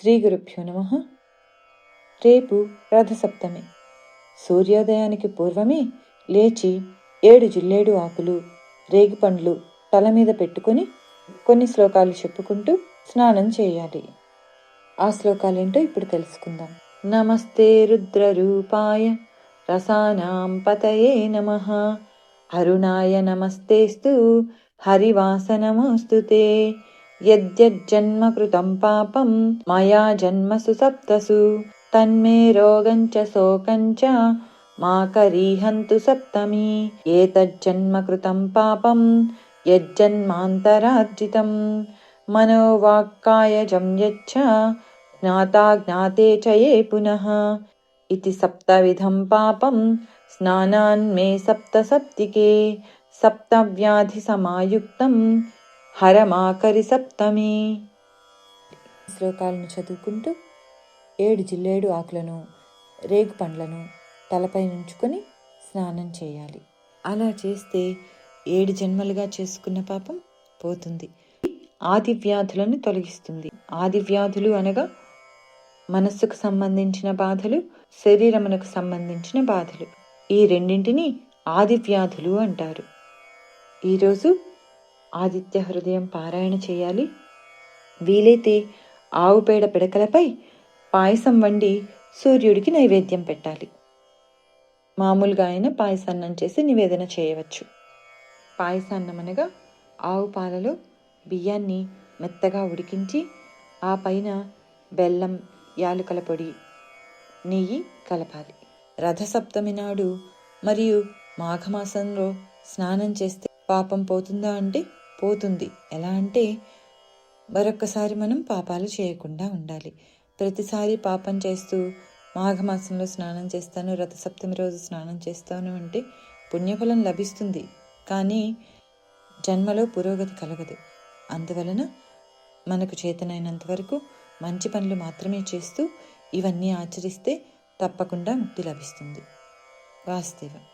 శ్రీ గురుభ్యో నమ. రేపు రథసప్తమి. సూర్యోదయానికి పూర్వమే లేచి ఏడు జిల్లేడు ఆకులు రేగిపండ్లు తల మీద పెట్టుకొని కొన్ని శ్లోకాలు చెప్పుకుంటూ స్నానం చేయాలి. ఆ శ్లోకాలేంటో ఇప్పుడు తెలుసుకుందాం. నమస్తే రుద్రరూపాయ రసానాం పతయే నమ. అరుణాయ నమస్తేస్తు. హరివాసనమోస్తు यद्यज्जन्म कृतं पापं मया जन्मसु सप्तसु तन्मे रोगञ्च शोकञ्च मा करीहन्तु सप्तमी। एतज्जन्म कृतं पापं यज्जन्मान्तरार्जितं मनोवाक्कायजं यच्छ ज्ञाता ज्ञाते च ये पुनः। इति सप्तविधं पापं स्नानान्मे सप्तसप्तिके। सप्तव्याधिसमायुक्तम् హరమాకరి సప్తమి. శ్లోకాలను చదువుకుంటూ ఏడు జిల్లేడు ఆకులను రేగు పండ్లను తలపై నుంచుకొని స్నానం చేయాలి. అలా చేస్తే ఏడు జన్మలుగా చేసుకున్న పాపం పోతుంది. ఆది వ్యాధులను తొలగిస్తుంది. ఆది వ్యాధులు అనగా మనస్సుకు సంబంధించిన బాధలు శరీరమునకు సంబంధించిన బాధలు. ఈ రెండింటిని ఆది వ్యాధులు అంటారు. ఈరోజు ఆదిత్య హృదయం పారాయణ చేయాలి. వీలైతే ఆవు పేడ పిడకలపై పాయసం వండి సూర్యుడికి నైవేద్యం పెట్టాలి. మామూలుగా ఆయన పాయసాన్నం చేసి నివేదన చేయవచ్చు. పాయసాన్నం అనగా ఆవు పాలలో బియ్యాన్ని మెత్తగా ఉడికించి ఆ పైన బెల్లం యాలుకల పొడి నెయ్యి కలపాలి. రథసప్తమి నాడు మరియు మాఘమాసంలో స్నానం చేస్తే పాపం పోతుందా అంటే పోతుంది. ఎలా అంటే మరొక్కసారి మనం పాపాలు చేయకుండా ఉండాలి. ప్రతిసారి పాపం చేస్తూ మాఘమాసంలో స్నానం చేస్తాను రథసప్తమి రోజు స్నానం చేస్తాను అంటే పుణ్యఫలం లభిస్తుంది. కానీ జన్మలో పురోగతి కలగదు. అందువలన మనకు చేతనైనంత వరకు మంచి పనులు మాత్రమే చేస్తూ ఇవన్నీ ఆచరిస్తే తప్పకుండా ముక్తి లభిస్తుంది. వాస్తవం.